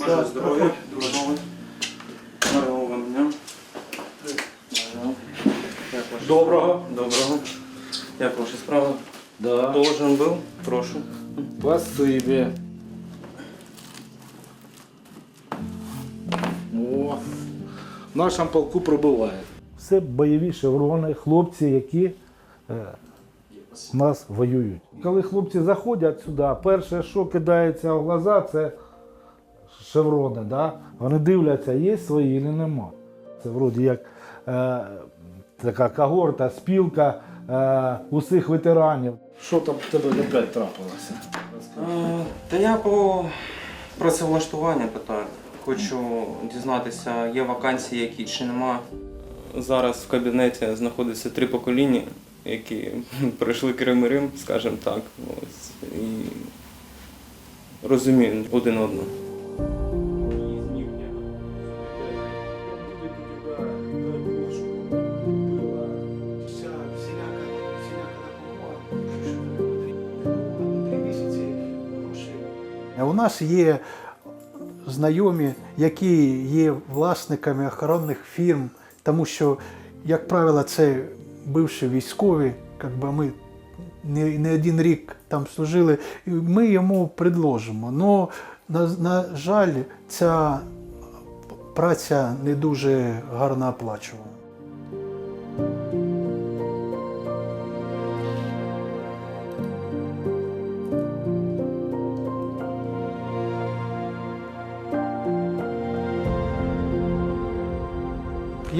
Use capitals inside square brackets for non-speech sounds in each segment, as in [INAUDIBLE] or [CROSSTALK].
Бажаю здоров'я, дружного, вам дня. Доброго. Доброго. Як ваші справи? Да. Должен був, прошу. Спасибі. О, в нашому полку пробиває. Все бойові шеврони, хлопці, які е, нас воюють. Коли хлопці заходять сюди, перше, що кидається в глаза, це шеврони. Да? Вони дивляться, є свої чи нема. Це вроді як е, така когорта, спілка е, усіх ветеранів. Що там в тебе опять трапилося? Е, Та я по працевлаштуванню питаю. Хочу дізнатися, є вакансії, які чи нема. Зараз в кабінеті знаходиться три покоління, які [LAUGHS] пройшли Крим і Рим, скажімо так. Ось, і розуміють один одного. У нас є знайомі, які є власниками охоронних фірм, тому що, як правило, це бивші військові, як би ми не, не один рік там служили, і ми йому предложимо. Но, на, на жаль, ця праця не дуже гарно оплачувана.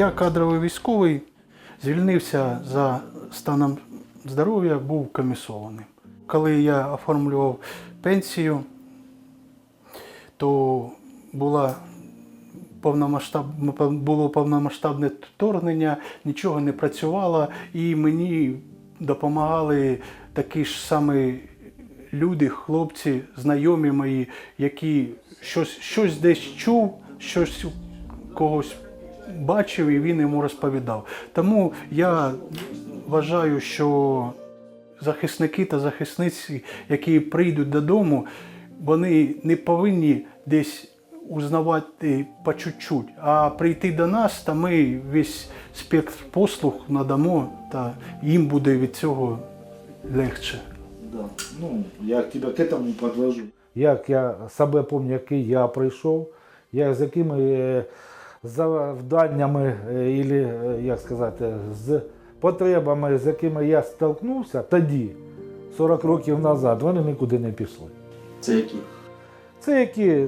Я кадровий військовий, звільнився за станом здоров'я, був комісованим. Коли я оформлював пенсію, то була повномасштаб... було повномасштабне вторгнення, нічого не працювало, і мені допомагали такі ж самі люди, хлопці, знайомі мої, які щось, щось десь чув, щось когось бачив і він йому розповідав. Тому я вважаю, що захисники та захисниці, які прийдуть додому, вони не повинні десь узнавати по чуть-чуть, а прийти до нас, та ми весь спектр послуг надамо, та їм буде від цього легше. Да. Ну, я тебе к этому подвожу. Як я себе пам'ятаю, який я прийшов, я з якими е, завданнями, е, ілі, е, як сказати, з потребами, з якими я столкнувся тоді, 40 років назад, вони нікуди не пішли. Це які? Це які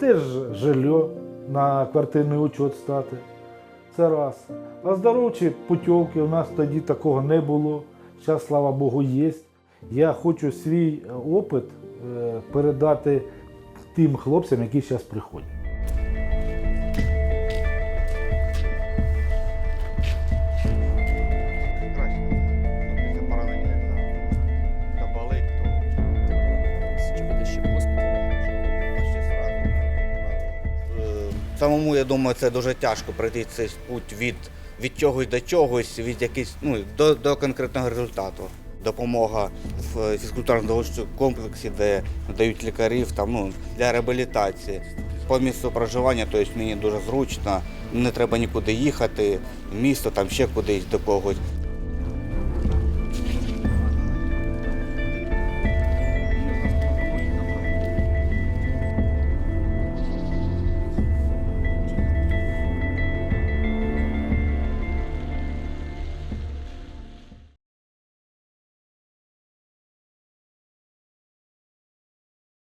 теж жилье на квартирний учет стати. Це раз. Оздоровчі путівки у нас тоді такого не було. Зараз, слава Богу, є. Я хочу свій опит е, передати тим хлопцям, які зараз приходять. Самому, я думаю, це дуже тяжко пройти цей путь від, від чогось до чогось, від якихось, ну, до, до конкретного результату. Допомога в фізкультурно комплексі, де надають лікарів там, ну, для реабілітації. По місцю проживання, тобто мені дуже зручно, не треба нікуди їхати, місто, там ще кудись до когось.